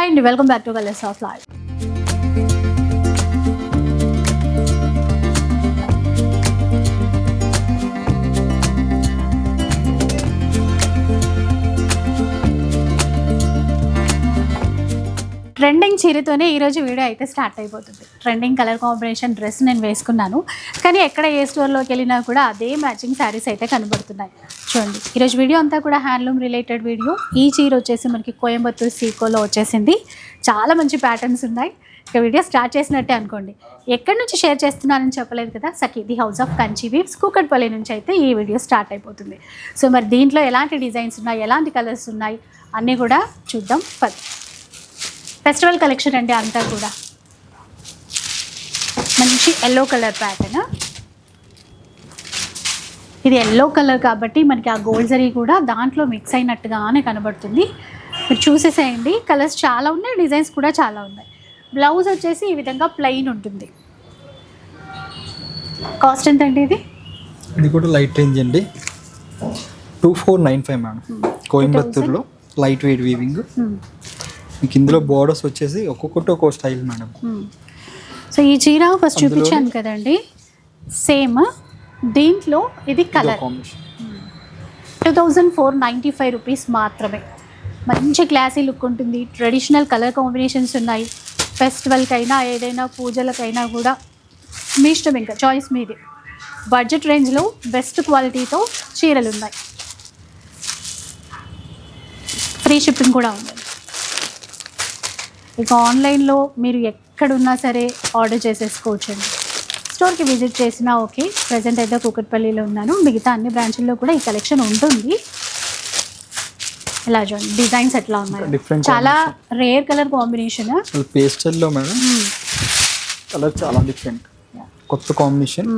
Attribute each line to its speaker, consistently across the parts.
Speaker 1: Hi అండి welcome back to colours of life trending చీరతోనే ఈరోజు video అయితే స్టార్ట్ అయిపోతుంది. ట్రెండింగ్ కలర్ కాంబినేషన్ డ్రెస్ నేను వేసుకున్నాను. కానీ ఎక్కడ ఏ స్టోర్లోకి వెళ్ళినా కూడా అదే మ్యాచింగ్ శారీస్ అయితే కనబడుతున్నాయి. చూడండి ఈరోజు వీడియో అంతా కూడా హ్యాండ్లూమ్ రిలేటెడ్ వీడియో. ఈ చీర వచ్చేసి మనకి కోయంబత్తూర్ సీకోలో వచ్చేసింది. చాలా మంచి ప్యాటర్న్స్ ఉన్నాయి. ఇక వీడియో స్టార్ట్ చేసినట్టే అనుకోండి. ఎక్కడి నుంచి షేర్ చేస్తున్నానని చెప్పలేదు కదా? Sakhi the house of Kanchi weaves Kukatpally నుంచి అయితే ఈ వీడియో స్టార్ట్ అయిపోతుంది. సో మరి దీంట్లో ఎలాంటి డిజైన్స్ ఉన్నాయి? ఎలాంటి కలర్స్ ఉన్నాయి? అన్నీ కూడా చూద్దాం. పద. ఫెస్టివల్ కలెక్షన్ అండి అంతా కూడా. మంచి ఎల్లో కలర్ ప్యాటర్న్ ఇది ఎల్లో కలర్ కాబట్టి మనకి ఆ గోల్డ్ జరీ కూడా దాంట్లో మిక్స్ అయినట్టుగానే కనబడుతుంది. మీరు చూసేసేయండి. కలర్స్ చాలా ఉన్నాయి డిజైన్స్ కూడా చాలా ఉన్నాయి. బ్లౌజ్ వచ్చేసి ఈ విధంగా ప్లెయిన్ ఉంటుంది. కాస్ట్ ఎంత అండి ఇది?
Speaker 2: ఇది కూడా లైట్ రేంజ్ అండి. Two four nine five madam కోయంబత్తూర్లో light weight weaving. మీకు ఇందులో బోర్డర్స్ వచ్చేసి ఒక్కొక్కటి ఒక్కో స్టైల్ మేడం.
Speaker 1: సో ఈ చీర ఫస్ట్ చూపించాను కదండి. సేమ్ దీంట్లో ఇది colour two thousand four ninety five rupees మాత్రమే. మంచి క్లాసీ లుక్ ఉంటుంది. ట్రెడిషనల్ కలర్ కాంబినేషన్స్ ఉన్నాయి. ఫెస్టివల్కైనా ఏదైనా పూజలకైనా కూడా. మీ ఇష్టం ఇంకా చాయిస్ మీది. బడ్జెట్ రేంజ్లో బెస్ట్ క్వాలిటీతో చీరలు ఉన్నాయి ఫ్రీ షిప్పింగ్ కూడా ఉంది. ఇక ఆన్లైన్లో మీరు ఎక్కడున్నా సరే ఆర్డర్ చేసేసుకోవచ్చండి. స్టోర్కి విజిట్ చేసినా ఓకే ప్రజెంట్ అయితే కూకట్పల్లిలో ఉన్నాను. మిగతా అన్ని బ్రాంచుల్లో కూడా ఈ కలెక్షన్ ఉంటుంది. ఇలా చూడండి డిజైన్స్ ఎట్లా ఉన్నాయి. చాలా రేర్ కలర్ కాంబినేషన్
Speaker 2: పేస్టల్లో మేడం కలర్ చాలా డిఫరెంట్ కొత్త కాంబినేషన్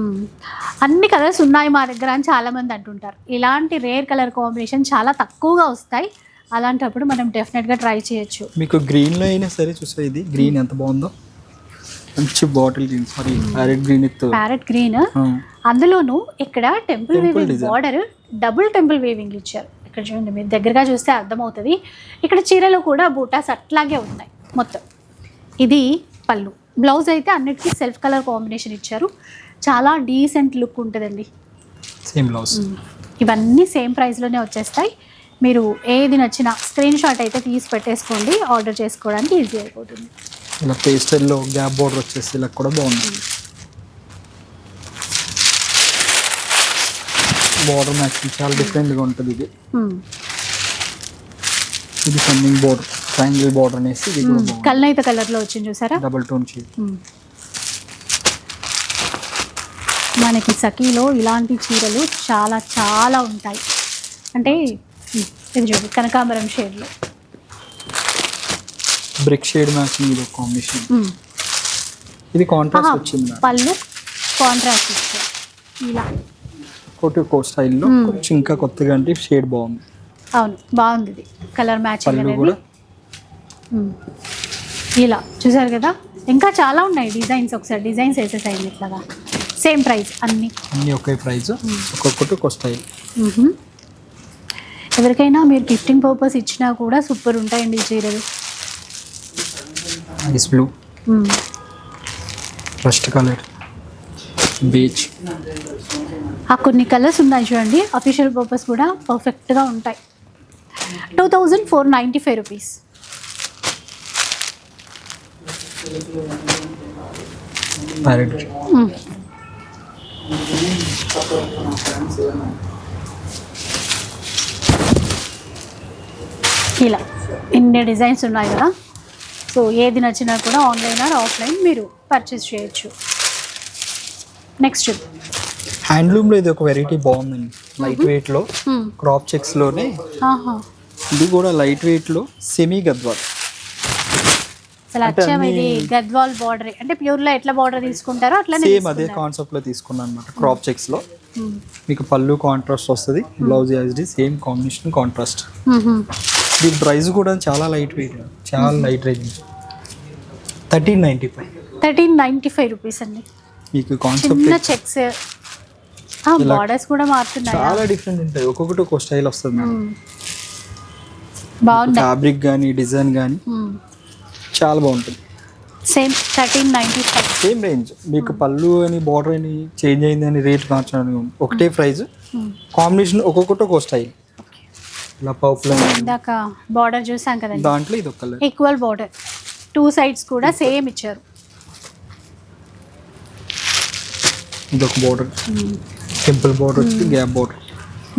Speaker 1: అన్ని కలర్స్ ఉన్నాయి మా దగ్గర అని చాలా మంది అంటుంటారు. ఇలాంటి రేర్ కలర్ కాంబినేషన్ చాలా తక్కువగా వస్తాయి. అలాంటప్పుడు మనం డెఫినెట్గా ట్రై చేయొచ్చు.
Speaker 2: మీకు గ్రీన్లో అయినా సరే చూసా ఇది. గ్రీన్ ఎంత బాగుందో. మంచి bottle green. Sorry parrot green
Speaker 1: parrot green. అందులోనూ ఇక్కడ temple weaving. Border double temple weaving ఇచ్చారు. ఇక్కడ చూడండి మీరు దగ్గరగా చూస్తే అర్థమవుతుంది. ఇక్కడ చీరలో కూడా బూటాస్ అట్లాగే ఉన్నాయి మొత్తం. ఇది పళ్ళు. బ్లౌజ్ అయితే అన్నిటికీ సెల్ఫ్ కలర్ కాంబినేషన్ ఇచ్చారు. చాలా డీసెంట్ లుక్ ఉంటుందండి.
Speaker 2: Same blouse.
Speaker 1: ఇవన్నీ సేమ్ ప్రైస్లోనే వచ్చేస్తాయి. మీరు ఏది నచ్చినా స్క్రీన్ షాట్ అయితే తీసి పెట్టేసుకోండి ఆర్డర్ చేసుకోవడానికి ఈజీ అయిపోతుంది.
Speaker 2: ఇలా పేస్టల్లో గ్యాప్ బోర్డర్ వచ్చేసి ఇలా కూడా బాగుంది. బార్డర్ మ్యాచింగ్ చాలా డిఫరెంట్గా ఉంటుంది ఇది. ఇది సంథింగ్ బోర్డర్ ట్రయాంగిల్ బోర్డర్ అనేసి ఇది
Speaker 1: కల్నైత కలర్లో వచ్చింది చూసారా?
Speaker 2: డబుల్ టోన్
Speaker 1: మ్మ్. మనకి సఖీలో ఇలాంటి చీరలు చాలా చాలా ఉంటాయి. అంటే ఇది చూడు కనకాంబరం షేడ్లో.
Speaker 2: బ్రిక్ షేడ్ మ్యాచింగ్ ఇది కాంబినేషన్. ఇది కాంట్రాస్ట్ వచ్చింది
Speaker 1: పళ్ళు కాంట్రాస్ట్ ఇచ్చారు ఇలా.
Speaker 2: ఒకటి ఒక్కో స్టైల్లో
Speaker 1: Hmm.
Speaker 2: కొంచెం ఇంకా కొత్తగా అంటే షేడ్ బాగుంది.
Speaker 1: అవును బాగుంది ఇది. కలర్ మ్యాచింగ్
Speaker 2: పళ్ళు
Speaker 1: అనేది.
Speaker 2: కూడా.
Speaker 1: ఇలా. చూసారు కదా? ఇంకా చాలా ఉన్నాయి డిజైన్స్ ఒకసారి. డిజైన్స్ వేసేసాయి ఇట్లాగా. సేమ్ ప్రైస్ అన్నీ.
Speaker 2: అన్ని ఒకే ప్రైస్ ఒక్కొక్కటి ఒక్కో స్టైల్.
Speaker 1: ఎవరికైనా మీరు గిఫ్టింగ్ పర్పస్ ఇచ్చినా కూడా సూపర్ ఉంటాయండి ఈ చీరలు.
Speaker 2: Ice blue. First colour beach
Speaker 1: ఆ కొన్ని కలర్స్ ఉన్నాయి చూడండి. అఫీషియల్ పర్పస్ కూడా పర్ఫెక్ట్గా ఉంటాయి. Two thousand four ninety five rupees
Speaker 2: parrot
Speaker 1: ఇలా ఇన్ని డిజైన్స్ ఉన్నాయి కదా. సో ఏది నచ్చినా కూడా ఆన్లైన్ ఆర్ ఆఫ్లైన్ మీరు పర్చేస్ చేయొచ్చు. నెక్స్ట్.
Speaker 2: హ్యాండ్లూమ్లో ఇది ఒక వెరైటీ బాగుందండి. లైట్ వెయిట్లో క్రాప్ చెక్స్లోనే. ఇది కూడా లైట్ వెయిట్లో సెమీ గద్వాల్.
Speaker 1: అసలు
Speaker 2: అంటే
Speaker 1: అచ్చం ఇది
Speaker 2: అన్ని-
Speaker 1: గద్వాల్ బార్డర్. అంటే ప్యూర్లో ఎట్లా బార్డర్ తీసుకుంటారో అట్లనే
Speaker 2: సేమ్ అదే. కాన్సెప్ట్లో తీసుకున్నాను అనమాట క్రాప్ చెక్స్లో. మీకు పళ్ళు కాంట్రాస్ట్ వస్తుంది blouse as the same combination contrast. దీని ప్రైస్ కూడా చాలా లైట్ వెయిట్ చాలా light range. Thirteen ninety five
Speaker 1: thirteen ninety five rupees అండి.
Speaker 2: మీకు కాన్సెప్ట్
Speaker 1: చిన్న చెక్స్. బార్డర్స్ కూడా మారుతున్నాయి?
Speaker 2: చాలా డిఫరెంట్ ఉంటాయి. ఒక్కొక్కటి ఒక్కో స్టైల్ వస్తుంది మేడం
Speaker 1: బాగున్నాయి
Speaker 2: ఫ్యాబ్రిక్ కానీ డిజైన్ కానీ. చాలా బాగుంటుంది
Speaker 1: same thirteen ninety five
Speaker 2: same range మీకు పళ్ళు అని బార్డర్ అని చేంజ్ అయింది అని రేట్ మార్చడానికి. ఒకటే ప్రైస్ కాంబినేషన్ ఒక్కొక్కటి ఒక్కో స్టైల్ ఇలా పర్పుల్ అని
Speaker 1: ఇందాక బార్డర్ చూసాం కదండి.
Speaker 2: దాంట్లో ఇది ఒక colour
Speaker 1: equal border two sides కూడా సేమ్ ఇచ్చారు.
Speaker 2: ఇది ఒక బార్డర్ సింపుల్ బార్డర్ వచ్చి గ్యాప్ బార్డర్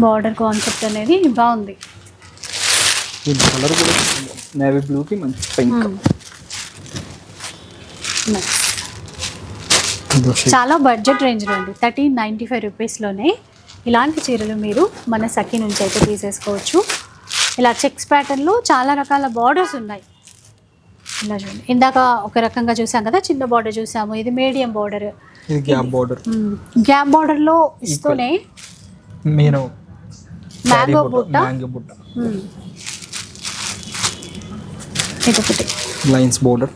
Speaker 1: బార్డర్ కాన్సెప్ట్ అనేది బాగుంది.
Speaker 2: దీని కలర్ కూడా నేవీ బ్లూకి మంచి పింక్
Speaker 1: Nice. చాలా బడ్జెట్ రేంజ్లో అండి థర్టీన్ నైంటీ ఫైవ్ రూపీస్లోనే ఇలాంటి చీరలు మీరు మన సఖి నుంచి అయితే తీసేసుకోవచ్చు. ఇలా చెక్స్ ప్యాటర్న్లో చాలా రకాల బార్డర్స్ ఉన్నాయి. ఇలా చూడండి. ఇందాక ఒక రకంగా చూసాం కదా చిన్న బార్డర్ చూసాము. ఇది medium border
Speaker 2: gap border
Speaker 1: gap బార్డర్లో ఇస్తూనే
Speaker 2: మీరు
Speaker 1: మ్యాంగో బుట్ట.
Speaker 2: మ్యాంగో బుట్ట.
Speaker 1: ఇదొకటి.
Speaker 2: లైన్స్ బార్డర్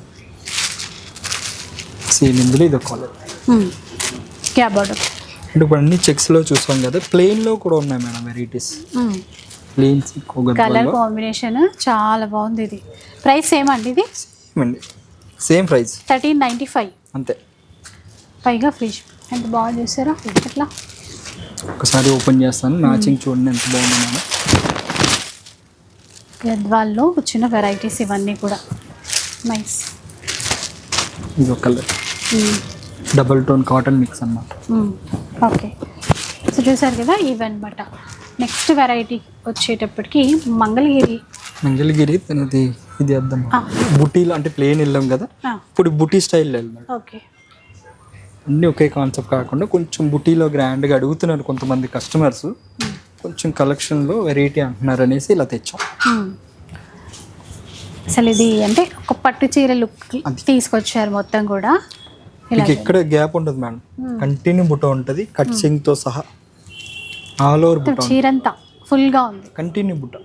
Speaker 2: సేమ్ ఇందులో ఇది ఒక కలర్.
Speaker 1: గ్యాప్ బార్డర్
Speaker 2: అంటే ఇప్పుడు అన్ని చెక్స్లో చూసాం కదా ప్లెయిన్లో కూడా ఉన్నాయి madam varieties. Plains
Speaker 1: colour combination చాలా బాగుంది ఇది. ప్రైస్ ఏమండి ఇది?
Speaker 2: అండి. Same price
Speaker 1: thirteen ninety five
Speaker 2: అంతే.
Speaker 1: పైగా ఫ్రిడ్జ్ ఎంత బాగా చూసారా ఎట్లా?
Speaker 2: ఒకసారి ఓపెన్ చేస్తాను. మ్యాచింగ్ చూడండి ఎంత బాగుంది మేడం.
Speaker 1: గద్వాల్లో వచ్చిన వెరైటీస్ ఇవన్నీ కూడా. నైస్
Speaker 2: ఇది ఒక colour double tone cotton mix అన్నమాట.
Speaker 1: ఓకే. సో చూసారు కదా ఇవన్నీ బట్ట నెక్స్ట్ వెరైటీ వచ్చేటప్పటికి మంగళగిరి.
Speaker 2: మంగళగిరి ఇది ఇది అర్థం. బుటీలో అంటే ప్లేన్ వెళ్ళాం కదా ఇప్పుడు బుటీ స్టైల్ వెళ్దాం
Speaker 1: ఓకే.
Speaker 2: అన్నీ ఒకే కాన్సెప్ట్ కాకుండా కొంచెం బుటీలో గ్రాండ్గా అడుగుతున్నారు కొంతమంది కస్టమర్స్ కొంచెం కలెక్షన్లో వెరైటీ అంటున్నారు అనేసి ఇలా తెచ్చాం.
Speaker 1: అసలు ఇది అంటే ఒక పట్టు చీర లుక్. తీసుకొచ్చారు మొత్తం కూడా.
Speaker 2: మీకు ఎక్కడ గ్యాప్ ఉండదు మేడం. కంటిన్యూ బుట్ట ఉంటుంది కట్సింగ్తో సహా. ఆల్ ఓవర్ బుట్ట
Speaker 1: చీరంతా ఫుల్గా ఉంది.
Speaker 2: కంటిన్యూ బుట్ట.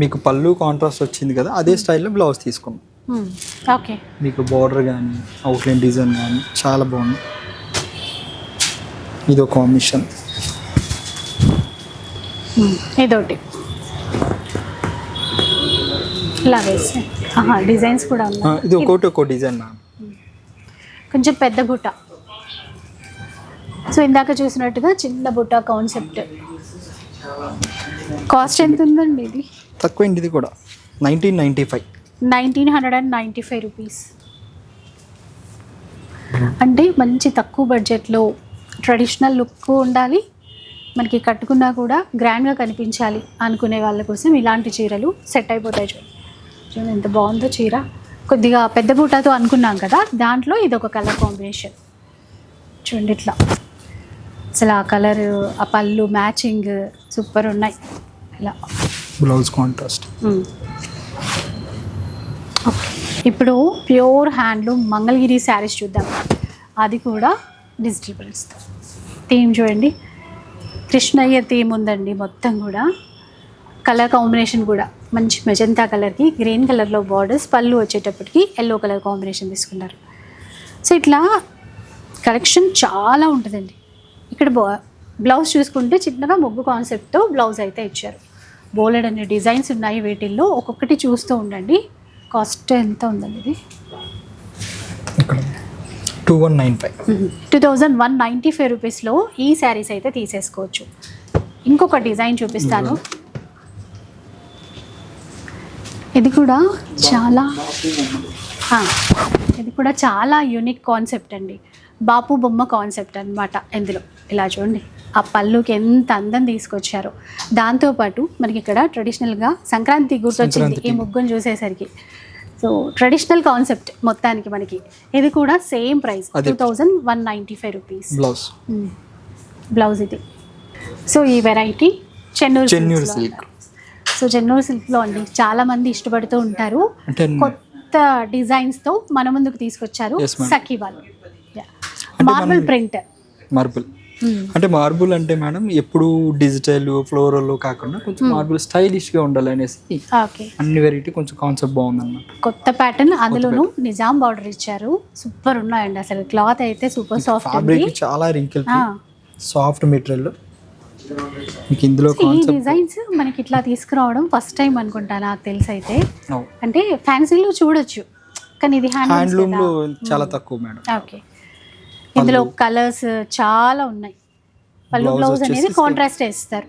Speaker 2: మీకు పళ్ళు కాంట్రాస్ట్ వచ్చింది కదా అదే స్టైల్లో బ్లౌజ్ తీసుకున్నాం.
Speaker 1: ఓకే.
Speaker 2: మీకు బార్డర్ కానీ అవుట్లైన్ డిజైన్ కానీ చాలా బాగుంది. ఇది ఒక కాంబినేషన్.
Speaker 1: ఇదొకటి. ఇలా వేసి. డిజైన్స్ కూడా ఉన్నాయి.
Speaker 2: ఇది ఒక్కొక్కటి ఒక్కో డిజైన్ మ్యామ్
Speaker 1: కొంచెం పెద్ద బుట్ట. సో ఇందాక చూసినట్టుగా చిన్న బుట్ట కాన్సెప్ట్ కాస్ట్ ఎంత ఉందండి ఇది?
Speaker 2: తక్కువ ఇది కూడా? Nineteen ninety five
Speaker 1: nineteen hundred and ninety five rupees అంటే మంచి తక్కువ బడ్జెట్లో ట్రెడిషనల్ లుక్ ఉండాలి. మనకి కట్టుకున్నా కూడా గ్రాండ్గా కనిపించాలి అనుకునే వాళ్ళ కోసం ఇలాంటి చీరలు సెట్ అయిపోతాయి చూడండి చూడండి ఎంత బాగుందో చీర. కొద్దిగా పెద్ద బూటాతో అనుకున్నాం కదా దాంట్లో ఇది ఒక కలర్ కాంబినేషన్ చూడండి ఇట్లా. అసలు ఆ కలర్ ఆ పళ్ళు మ్యాచింగ్ సూపర్ ఉన్నాయి. ఇలా.
Speaker 2: Blouse contrast.
Speaker 1: ఇప్పుడు ప్యూర్ హ్యాండ్లూమ్ మంగళగిరి శారీస్ చూద్దాం. అది కూడా డిజిటల్ ప్రింట్స్తో థీమ్ చూడండి. కృష్ణయ్య థీమ్ ఉందండి మొత్తం కూడా. కలర్ కాంబినేషన్ కూడా. మంచి మెజంతా కలర్కి గ్రీన్ కలర్లో బార్డర్స్ పళ్ళు వచ్చేటప్పటికి ఎల్లో కలర్ కాంబినేషన్ తీసుకున్నారు సో ఇట్లా కలెక్షన్ చాలా ఉంటుందండి. ఇక్కడ బా- బ్లౌజ్ చూసుకుంటే చిన్నగా ముగ్గు కాన్సెప్ట్తో బ్లౌజ్ అయితే ఇచ్చారు. బోలెడ్ అనే డిజైన్స్ ఉన్నాయి వీటిల్లో. ఒక్కొక్కటి చూస్తూ ఉండండి. కాస్ట్ ఎంత ఉందండి ఇది?
Speaker 2: Two one nine five
Speaker 1: two thousand one ninety five రూపీస్లో ఈ శారీస్ అయితే తీసేసుకోవచ్చు. ఇంకొక డిజైన్ చూపిస్తాను. ఇది కూడా చాలా ఇది కూడా చాలా యూనిక్ కాన్సెప్ట్ అండి. బాపు బొమ్మ కాన్సెప్ట్ అన్నమాట ఇందులో. ఇలా చూడండి. ఆ పళ్ళుకి ఎంత అందం తీసుకొచ్చారో. దాంతోపాటు మనకి ఇక్కడ ట్రెడిషనల్గా సంక్రాంతి గుర్తొచ్చింది ఈ ముగ్గును చూసేసరికి. సో ట్రెడిషనల్ కాన్సెప్ట్ మొత్తానికి మనకి. ఇది కూడా same price. Two thousand one ninety five rupees
Speaker 2: blouse
Speaker 1: blouse ఇది. సో ఈ variety Chennur
Speaker 2: Chennur silk.
Speaker 1: So Chennur సిల్క్లో అండి చాలా మంది ఇష్టపడుతూ ఉంటారు. కొత్త డిజైన్స్తో మన ముందుకు తీసుకొచ్చారు. సఖీ వాళ్ళు. మార్బుల్ ప్రింట్
Speaker 2: మార్బుల్ అంటే మార్బుల్ అంటే మేడం ఎప్పుడు డిజిటల్ ఫ్లోరల్ కాకుండా కొంచెం మార్బుల్ స్టైలిష్గా ఉండాలి అనేసి అన్ని వెరైటీ కొంచెం కాన్సెప్ట్ బాగుందన్నమాట.
Speaker 1: కొత్త ప్యాటర్న్ అందులోనూ నిజాం బార్డర్ ఇచ్చారు. సూపర్ ఉన్నాయండి అసలు. క్లాత్ అయితే సూపర్ సాఫ్ట్
Speaker 2: ఫ్యాబ్రిక్ చాలా రింకిల్. సాఫ్ట్ మెటీరియల్ ఇందులో
Speaker 1: ఈ డిజైన్స్ మనకి ఇట్లా తీసుకురావడం ఫస్ట్ టైం అనుకుంటా నాకు తెలిసి అయితే అంటే ఫ్యాన్సీలో చూడొచ్చు. కానీ ఇది హ్యాండ్
Speaker 2: హ్యాండ్లూమ్ చాలా తక్కువ మేడం
Speaker 1: ఓకే ఇందులో కలర్స్ చాలా ఉన్నాయి. పళ్ళు బ్లౌజ్ అనేది కాంట్రాస్ట్ వేస్తారు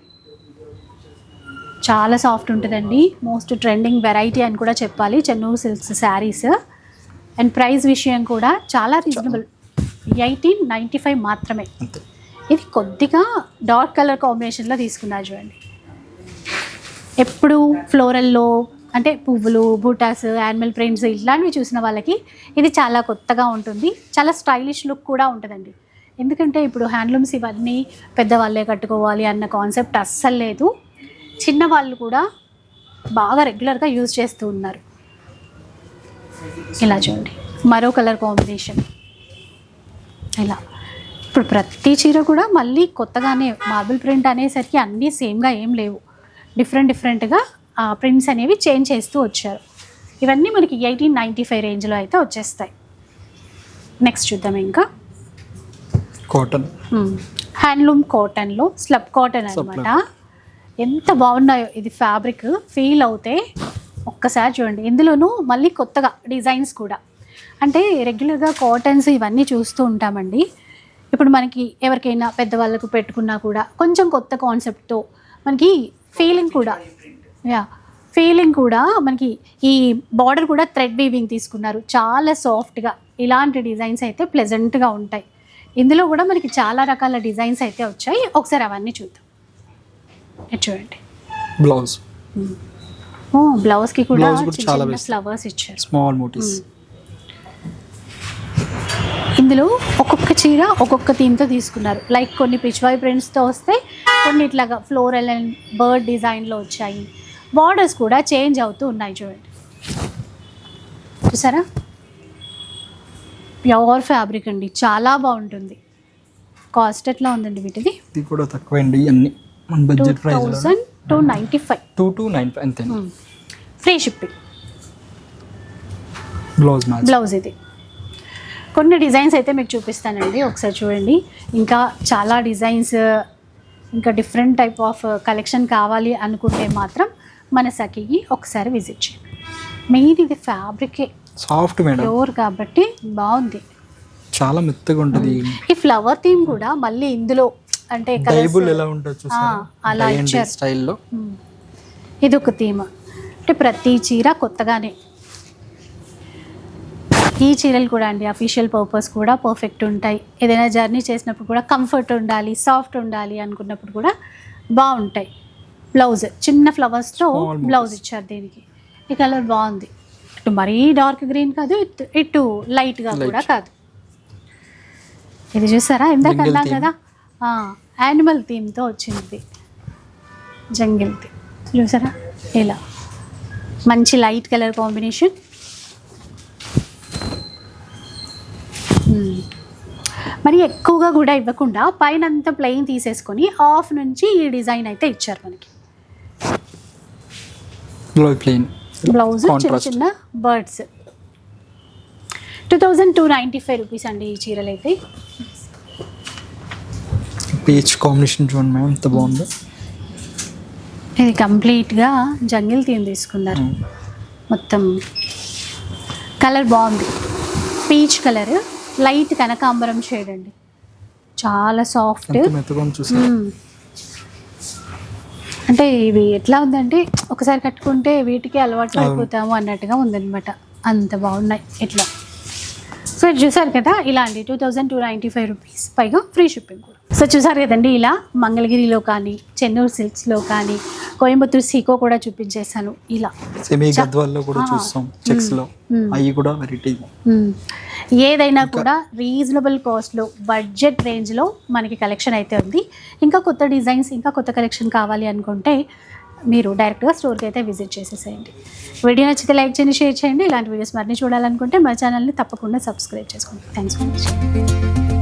Speaker 1: చాలా సాఫ్ట్ ఉంటుందండి. మోస్ట్ ట్రెండింగ్ వెరైటీ అని కూడా చెప్పాలి. Chennur silks saris and price విషయం కూడా చాలా రీజనబుల్ ఎయిటీన్ నైంటీ ఫైవ్ మాత్రమే. ఇది కొద్దిగా డార్క్ కలర్ కాంబినేషన్లో తీసుకున్నారు చూడండి. ఎప్పుడు ఫ్లోరల్లో అంటే పువ్వులు బూటాస్ యానిమల్ ప్రింట్స్ ఇలాంటివి చూసిన వాళ్ళకి ఇది చాలా కొత్తగా ఉంటుంది. చాలా స్టైలిష్ లుక్ కూడా ఉంటుందండి. ఎందుకంటే ఇప్పుడు హ్యాండ్లూమ్స్ ఇవన్నీ పెద్దవాళ్ళే కట్టుకోవాలి అన్న కాన్సెప్ట్ అస్సలు లేదు. చిన్న వాళ్ళు కూడా బాగా రెగ్యులర్గా యూజ్ చేస్తూ ఉన్నారు. ఇలా చూడండి. మరో కలర్ కాంబినేషన్ ఇలా. ఇప్పుడు ప్రతి చీర కూడా మళ్ళీ కొత్తగానే మార్బుల్ ప్రింట్ అనేసరికి అన్నీ సేమ్గా ఏం లేవు. డిఫరెంట్ డిఫరెంట్గా ఆ ప్రింట్స్ అనేవి చేంజ్ చేస్తూ వచ్చారు. ఇవన్నీ మనకి ఎయిటీన్ నైంటీ ఫైవ్ రేంజ్లో అయితే వచ్చేస్తాయి. నెక్స్ట్ చూద్దాం ఇంకా.
Speaker 2: కాటన్
Speaker 1: హ్యాండ్లూమ్ కాటన్లో స్లబ్ కాటన్ అనమాట ఎంత బాగున్నాయో ఇది ఫ్యాబ్రిక్ ఫీల్ అవుతే ఒక్కసారి చూడండి. ఇందులోనూ మళ్ళీ కొత్తగా డిజైన్స్ కూడా. అంటే రెగ్యులర్గా కాటన్స్ ఇవన్నీ చూస్తూ ఉంటామండి. ఇప్పుడు మనకి ఎవరికైనా పెద్దవాళ్ళకు పెట్టుకున్నా కూడా కొంచెం కొత్త కాన్సెప్ట్తో మనకి ఫీలింగ్ కూడా. యా ఫీలింగ్ కూడా మనకి ఈ బార్డర్ కూడా థ్రెడ్ వీవింగ్ తీసుకున్నారు. చాలా సాఫ్ట్గా ఇలాంటి డిజైన్స్ అయితే ప్లెజెంట్గా ఉంటాయి. ఇందులో కూడా మనకి చాలా రకాల డిజైన్స్ అయితే వచ్చాయి. ఒకసారి అవన్నీ చూద్దాం. చూడండి.
Speaker 2: బ్లౌజ్
Speaker 1: ఓ బ్లౌజ్కి కూడా
Speaker 2: Blouse కూడా
Speaker 1: చిన్న
Speaker 2: చాలా.
Speaker 1: ఫ్లవర్స్ ఇచ్చారు.
Speaker 2: స్మాల్ మోటీస్
Speaker 1: ఇందులో ఒక్కొక్క చీర ఒక్కొక్క థీమ్తో తీసుకున్నారు. లైక్ కొన్ని పిచ్వాయి ప్రింట్స్తో వస్తే కొన్ని ఇట్లాగా ఫ్లోరల్ అండ్ బర్డ్ డిజైన్లో వచ్చాయి. బార్డర్స్ కూడా చేంజ్ అవుతూ ఉన్నాయి చూడండి. చూసారా? ప్యూర్ ఫ్యాబ్రిక్ అండి. చాలా బాగుంటుంది. కాస్ట్ ఎట్లా ఉందండి వీటిది?
Speaker 2: ఇది కూడా తక్కువ అండి అన్ని. మన budget price
Speaker 1: thousand two ninety five
Speaker 2: two two nine అంతే
Speaker 1: ఫ్రీ షిప్పింగ్
Speaker 2: బ్లౌజ్
Speaker 1: బ్లౌజ్ ఇది. కొన్ని డిజైన్స్ అయితే మీకు చూపిస్తానండి. ఒకసారి చూడండి. ఇంకా చాలా డిజైన్స్ ఇంకా డిఫరెంట్ టైప్ ఆఫ్ కలెక్షన్ కావాలి అనుకుంటే మాత్రం మన సఖికి ఒకసారి విజిట్ చేయండి. మెయిన్ ఇది ఫ్యాబ్రికే.
Speaker 2: సాఫ్ట్
Speaker 1: ప్యూర్ కాబట్టి బాగుంది.
Speaker 2: చాలా మెత్తగా ఉంటుంది.
Speaker 1: ఈ ఫ్లవర్ థీమ్ కూడా మళ్ళీ ఇందులో అంటే
Speaker 2: ఎలా ఉంటుంది
Speaker 1: అలా
Speaker 2: స్టైల్లో.
Speaker 1: ఇది ఒక థీమ్. అంటే ప్రతి చీర కొత్తగానే ఈ చీరలు కూడా అండి అఫీషియల్ పర్పస్ కూడా పర్ఫెక్ట్ ఉంటాయి. ఏదైనా జర్నీ చేసినప్పుడు కూడా కంఫర్ట్ ఉండాలి సాఫ్ట్ ఉండాలి అనుకున్నప్పుడు కూడా బాగుంటాయి. బ్లౌజ్ చిన్న
Speaker 2: motifs.
Speaker 1: బ్లౌజ్ ఇచ్చారు దీనికి. ఈ కలర్ బాగుంది. ఇటు మరీ డార్క్ గ్రీన్ కాదు ఇటు ఇటు లైట్గా కూడా. కాదు. ఇది చూసారా? ఇందాక అన్నాం. కదా? యానిమల్ థీమ్తో వచ్చింది. జంగిల్ థీమ్ చూసారా? ఇలా. మంచి లైట్ కలర్ కాంబినేషన్ మరి ఎక్కువగా కూడా ఇవ్వకుండా పైన అంతా ప్లెయిన్ తీసేసుకొని ఆఫ్ నుంచి ఈ డిజైన్ అయితే ఇచ్చారు మనకి.
Speaker 2: బ్లౌజ్ ప్లెయిన్
Speaker 1: బ్లౌజ్ చిన్న. చిన్న birds two thousand two ninety five rupees అండి ఈ చీరలు అయితే.
Speaker 2: పీచ్ కాంబినేషన్ చూడండి మేడం ఎంత బాగుందో.
Speaker 1: ఇది కంప్లీట్గా జంగిల్ థీమ్ తీసుకున్నారు. మొత్తం కలర్ బాగుంది. పీచ్ కలర్ లైట్ కనకాంబరం షేడ్ అండి చాలా సాఫ్ట్. అంటే ఇవి ఎట్లా ఉందంటే ఒకసారి కట్టుకుంటే వీటికి అలవాటు. అయిపోతాము అన్నట్టుగా ఉందన్నమాట. అంత బాగున్నాయి ఇట్లా సో చూసారు కదా ఇలా అండి two thousand two ninety five rupees పైగా ఫ్రీ షిప్పింగ్ కూడా. సో చూసారు కదండి ఇలా మంగళగిరిలో కానీ చెన్నూరు సిల్క్స్లో కానీ కోయంబత్తూరు సీకో కూడా చూపించేశాను ఇలా.
Speaker 2: సెమీ గద్వాల్లో కూడా. చూస్తాం చెక్స్లో
Speaker 1: మ్మ్.
Speaker 2: అవి కూడా వెరైటీ.
Speaker 1: ఏదైనా కూడా రీజనబుల్ కాస్ట్లో బడ్జెట్ రేంజ్లో మనకి కలెక్షన్ అయితే ఉంది. ఇంకా కొత్త డిజైన్స్ ఇంకా కొత్త కలెక్షన్ కావాలి అనుకుంటే మీరు డైరెక్ట్గా స్టోర్కి అయితే విజిట్ చేసేసేయండి. వీడియో నచ్చితే లైక్ చేయండి షేర్ చేయండి. ఇలాంటి వీడియోస్ మరిన్ని చూడాలనుకుంటే మా ఛానల్ని తప్పకుండా సబ్స్క్రైబ్ చేసుకోండి. Thanks for watching.